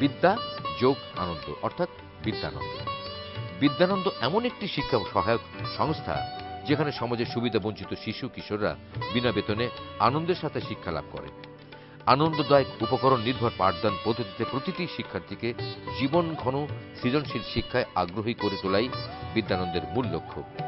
বিদ্যা, যোগ, আনন্দ, অর্থাৎ বিদ্যানন্দ। বিদ্যানন্দ এমন একটি শিক্ষা সহায়ক সংস্থা যেখানে সমাজের সুবিধা বঞ্চিত শিশু, কিশোররা বিনা বেতনে আনন্দের সাথে শিক্ষা লাভ করে। আনন্দদায়ক উপকরণ নির্ভর পাঠদান পদ্ধতিতে প্রতিটি শিক্ষার্থীকে জীবন ঘন সৃজনশীল শিক্ষায় আগ্রহী করে তোলাই বিদ্যানন্দের মূল লক্ষ্য।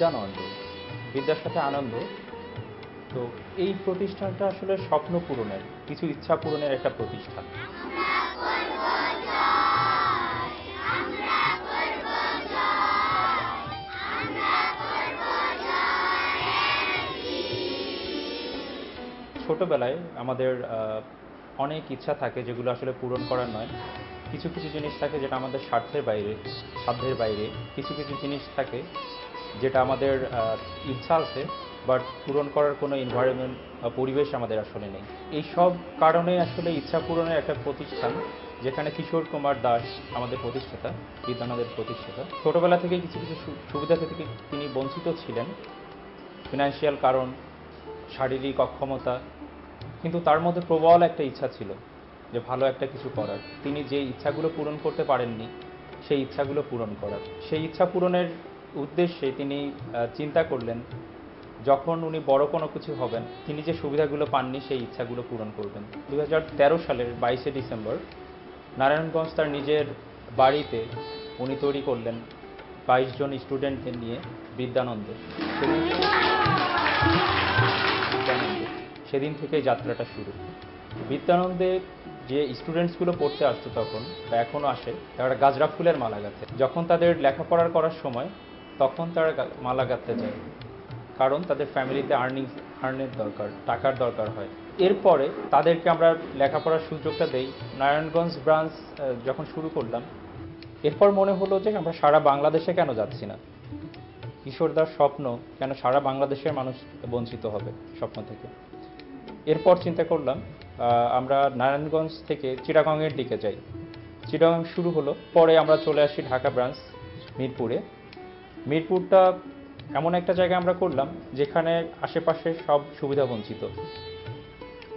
বিদ্যানন্দ, বিদ্যার সাথে আনন্দ। তো এই প্রতিষ্ঠানটা আসলে স্বপ্ন পূরণের, কিছু ইচ্ছা পূরণের একটা প্রতিষ্ঠান। ছোটবেলায় আমাদের অনেক ইচ্ছা থাকে যেগুলো আসলে পূরণ করার নয়। কিছু কিছু জিনিস থাকে যেটা আমাদের স্বার্থের বাইরে, সাধ্যের বাইরে। কিছু কিছু জিনিস থাকে যেটা আমাদের ইচ্ছা আছে বাট পূরণ করার কোনো এনভায়রনমেন্ট পরিবেশ আমাদের আসলে নেই। এই সব কারণে আসলে ইচ্ছা পূরণের একটা প্রতিষ্ঠান, যেখানে কিশোর কুমার দাস আমাদের প্রতিষ্ঠাতা বিদ্যানাদের প্রতিষ্ঠাতা, ছোটবেলা থেকে কিছু কিছু সুবিধা থেকে তিনি বঞ্চিত ছিলেন। ফিনান্সিয়াল কারণ, শারীরিক অক্ষমতা, কিন্তু তার মধ্যে প্রবল একটা ইচ্ছা ছিল যে ভালো একটা কিছু করার। তিনি যে ইচ্ছাগুলো পূরণ করতে পারেননি, সেই ইচ্ছাগুলো পূরণ করার। সেই ইচ্ছা পূরণের উদ্দেশ্যে তিনি চিন্তা করলেন যখন উনি বড় কোনো কিছু হবেন, তিনি যে সুবিধাগুলো পাননি সেই ইচ্ছাগুলো পূরণ করবেন। দু হাজার তেরো সালের বাইশে ডিসেম্বর নারায়ণগঞ্জ তার নিজের বাড়িতে উনি তৈরি করলেন বাইশ জন স্টুডেন্টদের নিয়ে বিদ্যানন্দ। সেদিন থেকে যাত্রাটা শুরু। বিদ্যানন্দে যে স্টুডেন্টসগুলো পড়তে আসতো তখন বা এখনও আসে, তারা গাজরা ফুলের মালা গাঁথে। যখন তাদের লেখাপড়ার করার সময় তখন তারা মালা গাঁথতে যায়। কারণ তাদের ফ্যামিলিতে আর্নিং আর্নের দরকার, টাকার দরকার হয়। এরপরে তাদেরকে আমরা লেখাপড়ার সুযোগটা দেই। নারায়ণগঞ্জ ব্রাঞ্চ যখন শুরু করলাম, এরপর মনে হলো যে আমরা সারা বাংলাদেশে কেন যাচ্ছি না? কিশোরদার স্বপ্ন কেন সারা বাংলাদেশের মানুষ বঞ্চিত হবে স্বপ্ন থেকে? এরপর চিন্তা করলাম আমরা নারায়ণগঞ্জ থেকে চিটাগংয়ের দিকে যাই। চিটাগং শুরু হলো, পরে আমরা চলে আসি ঢাকা ব্রাঞ্চ মিরপুরে। মিরপুরটা এমন একটা জায়গায় আমরা করলাম, যেখানে আশেপাশে সব সুবিধা বঞ্চিত।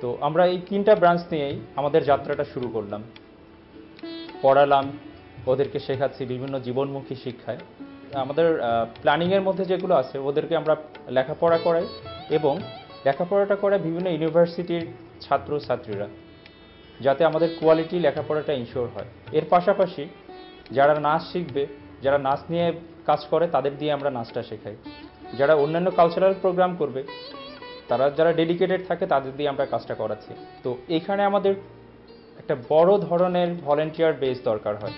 তো আমরা এই তিনটা ব্রাঞ্চ নিয়েই আমাদের যাত্রাটা শুরু করলাম। পড়ালাম ওদেরকে শেখাচ্ছি বিভিন্ন জীবনমুখী শিক্ষায়। আমাদের প্ল্যানিংয়ের মধ্যে যেগুলো আছে, ওদেরকে আমরা লেখাপড়া করাই এবং লেখাপড়াটা করাই বিভিন্ন ইউনিভার্সিটির ছাত্র ছাত্রীরা যাতে আমাদের কোয়ালিটি লেখাপড়াটা ইনশিওর হয়। এর পাশাপাশি যারা নাচ শিখবে, যারা নাচ নিয়ে কাজ করে, তাদের দিয়ে আমরা নাচটা শেখাই। যারা অন্যান্য কালচারাল প্রোগ্রাম করবে, তারা যারা ডেডিকেটেড থাকে, তাদের দিয়ে আমরা কাজটা করাচ্ছি। তো এখানে আমাদের একটা বড় ধরনের ভলেন্টিয়ার বেস দরকার হয়।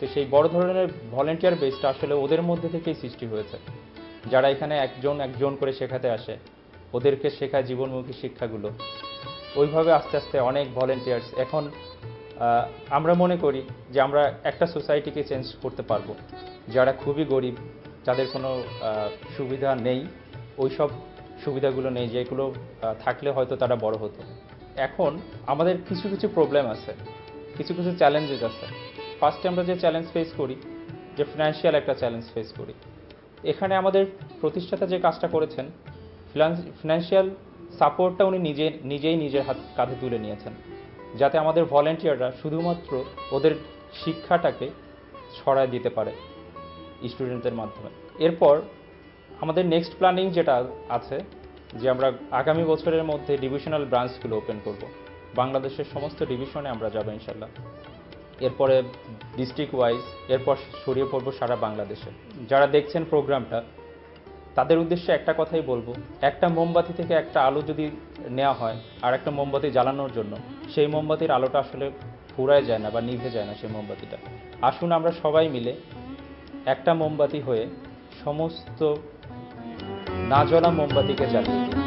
তো সেই বড় ধরনের ভলেন্টিয়ার বেসটা আসলে ওদের মধ্যে থেকেই সৃষ্টি হয়েছে। যারা এখানে একজন একজন করে শেখাতে আসে, ওদেরকে শেখায় জীবনমুখী শিক্ষাগুলো। ওইভাবে আস্তে আস্তে অনেক ভলেন্টিয়ার্স এখন আমরা মনে করি যে আমরা একটা সোসাইটিকে চেঞ্জ করতে পারব। যারা খুবই গরিব যাদের কোনো সুবিধা নেই। ওই সব সুবিধাগুলো নেই, যেগুলো থাকলে হয়তো তারা বড় হতো। এখন আমাদের কিছু কিছু প্রবলেম আছে, কিছু কিছু চ্যালেঞ্জেস আছে। ফার্স্টে আমরা যে চ্যালেঞ্জ ফেস করি, যে ফিনান্সিয়াল একটা চ্যালেঞ্জ ফেস করি। এখানে আমাদের প্রতিষ্ঠাতা যে কাজটা করেছেন ফিনান্সিয়াল সাপোর্টটা উনি নিজে, নিজেই নিজের হাত, কাঁধে তুলে নিয়েছেন। যাতে আমাদের ভলেন্টিয়াররা শুধুমাত্র ওদের শিক্ষাটাকে ছড়ায় দিতে পারে। স্টুডেন্টদের মাধ্যমে। এরপর আমাদের নেক্সট প্ল্যানিং যেটা আছে, যে আমরা আগামী বছরের মধ্যে ডিভিশনাল ব্রাঞ্চগুলো ওপেন করব। বাংলাদেশের সমস্ত ডিভিশনে আমরা যাব ইনশাল্লাহ এরপরে ডিস্ট্রিক্ট ওয়াইজ এরপর ছড়িয়ে পড়ব সারা বাংলাদেশে। যারা দেখছেন প্রোগ্রামটা তাদের উদ্দেশ্যে একটা কথাই বলব। একটা মোমবাতি থেকে একটা আলো যদি নেওয়া হয়, আর একটা মোমবাতি জ্বালানোর জন্য, সেই মোমবাতির আলোটা আসলে ফুরায় যায় না বা নিভে যায় না সেই মোমবাতিটা। আসুন আমরা সবাই মিলে একটা মোমবাতি হয়ে সমস্ত না জ্বলা মোমবাতিকে জ্বালিয়ে দিই